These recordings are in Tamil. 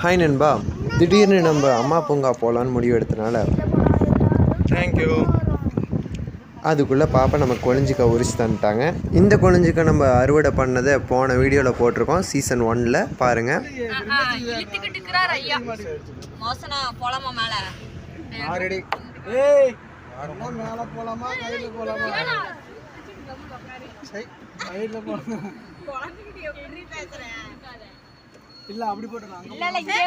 ஹாய் நண்பா திடீர்னு நம்ம அம்மா பூங்கா போகலான்னு முடிவு எடுத்தனால தேங்க்யூ அதுக்குள்ளே பாப்பா நம்ம கொழிஞ்சிக்க உரிச்சு தந்துட்டாங்க. இந்த கொழிஞ்சிக்க நம்ம அறுவடை பண்ணதை போன வீடியோவில் போட்டிருக்கோம். சீசன் ஒன்னில் பாருங்கள் போலாமா இல்ல அப்படி போட்டுலாம் இல்ல இல்ல இதே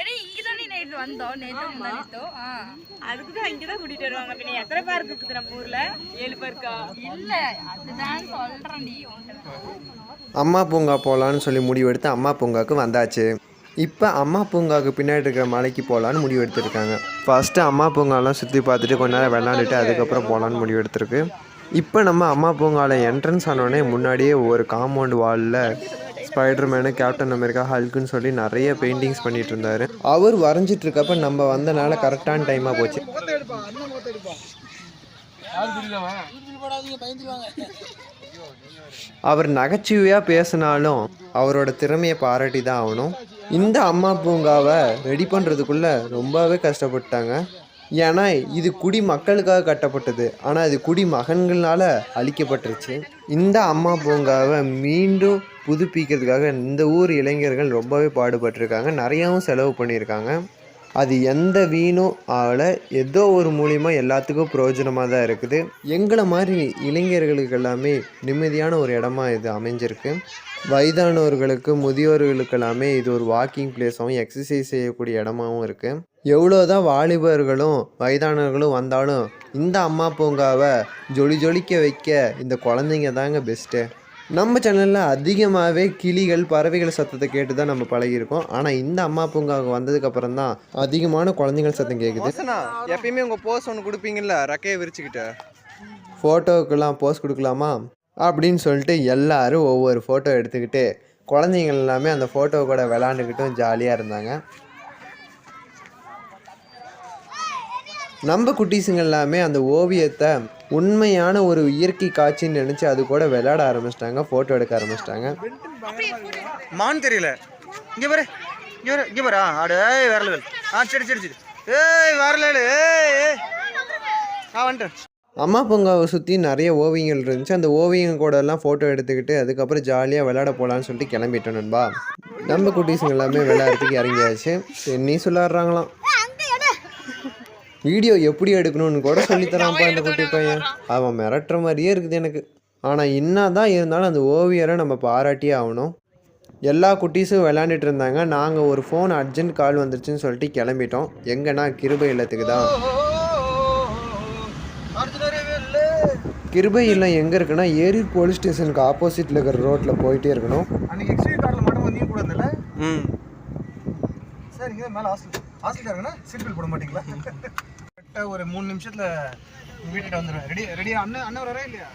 ஏடி இங்க தான் நைட் வந்தோம். நேத்து அதுக்கு தான் இங்கே தான் கூட்டிட்டு வருவாங்க. பின்ன எத்தனை பார்க் இருக்குது நம்ம ஊர்ல? ஏழு பார்க்கா இல்ல அதுதான் சொல்றேன் நீ அம்மா பூங்கா போகலான்னு சொல்லி முடிவெடுத்து அம்மா பூங்காவுக்கு வந்தாச்சு. இப்போ அம்மா பூங்காவுக்கு பின்னாடி இருக்கிற மலைக்கு போகலான்னு முடிவு எடுத்திருக்காங்க ஃபஸ்ட்டு அம்மா பூங்காலாம் சுற்றி பார்த்துட்டு கொஞ்ச நேரம் விளாண்டுட்டு அதுக்கப்புறம் போகலான்னு முடிவு எடுத்திருக்கு இப்போ நம்ம அம்மா பூங்காவில் என்ட்ரன்ஸ் ஆனோடனே முன்னாடியே ஒரு காம்பவுண்ட் வாலில் ஸ்பைடர்மேனு கேப்டன் அமெரிக்கா ஹல்க்குன்னு சொல்லி நிறைய பெயிண்டிங்ஸ் பண்ணிட்டு இருந்தார் அவர் வரைஞ்சிட்டு இருக்கப்ப நம்ம வந்தனால கரெக்டான டைமாக போச்சு. அவர் நகைச்சுவையாக பேசினாலும் அவரோட திறமையை பாராட்டி தான் ஆகணும். இந்த அம்மா பூங்காவை ரெடி பண்ணுறதுக்குள்ளே ரொம்பவே கஷ்டப்பட்டாங்க ஏன்னா இது குடி மக்களுக்காக கட்டப்பட்டது. ஆனால் இது குடி மகன்களால் அழிக்கப்பட்டுருச்சு. இந்த அம்மா பூங்காவை மீண்டும் புதுப்பிக்கிறதுக்காக இந்த ஊர் இளைஞர்கள் ரொம்பவே பாடுபட்டிருக்காங்க. நிறையாவும் செலவு பண்ணியிருக்காங்க. அது எந்த வீணும் ஆகல. ஏதோ ஒரு மூலிமா எல்லாத்துக்கும் பிரயோஜனமாக தான் இருக்குது. எங்களை மாதிரி இளைஞர்களுக்கு எல்லாமே நிம்மதியான ஒரு இடமா இது அமைஞ்சிருக்கு. வயதானவர்களுக்கு முதியோர்களுக்கு எல்லாமே இது ஒரு வாக்கிங் பிளேஸாகவும் எக்ஸசைஸ் செய்யக்கூடிய இடமாவும் இருக்குது எவ்வளோதான் வாலிபர்களும் வயதானவர்களும் வந்தாலும் இந்த அம்மா பூங்காவை ஜொலி ஜொலிக்க வைக்க இந்த குழந்தைங்க தாங்க பெஸ்ட்டு நம்ம சேனலில் அதிகமாகவே கிளிகள் பறவைகள் சத்தத்தை கேட்டு தான் நம்ம பழகியிருக்கோம். ஆனால் இந்த அம்மா பூங்காவுக்கு வந்ததுக்கப்புறம் தான் அதிகமான குழந்தைகள் சத்தம் கேட்குது எப்பயுமே உங்கள் போஸ் ஒன்று கொடுப்பீங்கல்ல ரெக்கையை விரிச்சுக்கிட்டு. ஃபோட்டோவுக்கெல்லாம் போஸ் கொடுக்கலாமா? அப்படின்னு சொல்லிட்டு எல்லாரும் ஒவ்வொரு ஃபோட்டோ எடுத்துக்கிட்டு குழந்தைங்கள் எல்லாமே அந்த ஃபோட்டோ கூட விளாண்டுக்கிட்டும் ஜாலியாக இருந்தாங்க. நம்ம குட்டீஸுங்க எல்லாமே அந்த ஓவியத்தை உண்மையான ஒரு இயற்கை காட்சின்னு நினச்சி அது கூட விளையாட ஆரம்பிச்சிட்டாங்க ஃபோட்டோ எடுக்க ஆரம்பிச்சிட்டாங்க. மான் தெரியல. இங்க பாரு இங்க பாரு இங்க பாரு. ஆடு ஏய் லெவல் ஆ சரி சரி சரி. ஏய் லெவல் ஏய் ஆ வந்துட்டேன் அம்மா பூங்காவை சுற்றி நிறைய ஓவியங்கள் இருந்துச்சு. அந்த ஓவியங்க கூட எல்லாம் ஃபோட்டோ எடுத்துக்கிட்டு அதுக்கப்புறம் ஜாலியாக விளையாட போகலான்னு சொல்லிட்டு கிளம்பிட்டோம் நண்பா. நம்ம குட்டீஸுங்க எல்லாமே விளையாடுறதுக்கு இறங்கியாச்சு. டென்னிஸ் விளையாடுறாங்களாம் வீடியோ எப்படி எடுக்கணும்னு கூட சொல்லித்தரான்ப்பா இந்த குட்டி பையன் அவன் மிரட்டுற மாதிரியே இருக்குது எனக்கு. ஆனால் என்ன தான் இருந்தாலும் அந்த ஓவியரை நம்ம பாராட்டியே ஆகணும். எல்லா குட்டீஸும் விளையாண்டுட்டு இருந்தாங்க. நாங்கள் ஒரு ஃபோன் அர்ஜென்ட் கால் வந்துருச்சுன்னு சொல்லிட்டு கிளம்பிட்டோம். எங்கன்னா கிருபை இல்லத்துக்கு தான். கிருபை இல்லம் எங்கே இருக்குன்னா ஏரூர் போலீஸ் ஸ்டேஷனுக்கு ஆப்போசிட்டில் இருக்கிற ரோட்டில் போயிட்டே இருக்கணும். மட்டும் வந்தீங்க கூட இருந்தல ம். சார் இங்கே மேலே ஹாஸ்டல் ஹாஸ்டல் இருங்கண்ணா சீட் பெல்ட் போட மாட்டீங்களா? கரெக்டாக ஒரு மூணு நிமிஷத்தில் வீட்டுக்கு வந்துடுவேன் ரெடி ரெடியா அண்ணன் அண்ணன் வரா இல்லையா?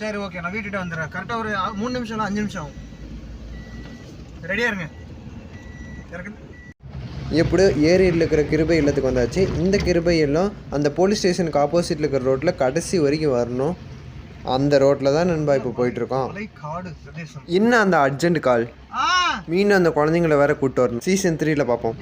சரி ஓகே நான் வீட்டுகிட்ட வந்துடுறேன். கரெக்டாக ஒரு மூணு நிமிஷம் இல்லை அஞ்சு நிமிஷம் ஆகும். ரெடியாக இருங்க. எப்படி எப்படியோ ஏரியில் இருக்கிற கிருபை இல்லத்துக்கு வந்தாச்சு? இந்த கிருபை இல்லம் அந்த போலீஸ் ஸ்டேஷனுக்கு ஆப்போசிட்டில் இருக்கிற ரோட்டில் கடைசி வரைக்கும் வரணும். அந்த ரோட்டில் தான் நண்பா இப்போ போயிட்டுருக்கோம். இன்னும் அந்த அர்ஜென்ட் கால் மீண்டும் அந்த குழந்தைங்கள வேற கூப்பிட்டு வரணும். சீசன் த்ரீல பார்ப்போம்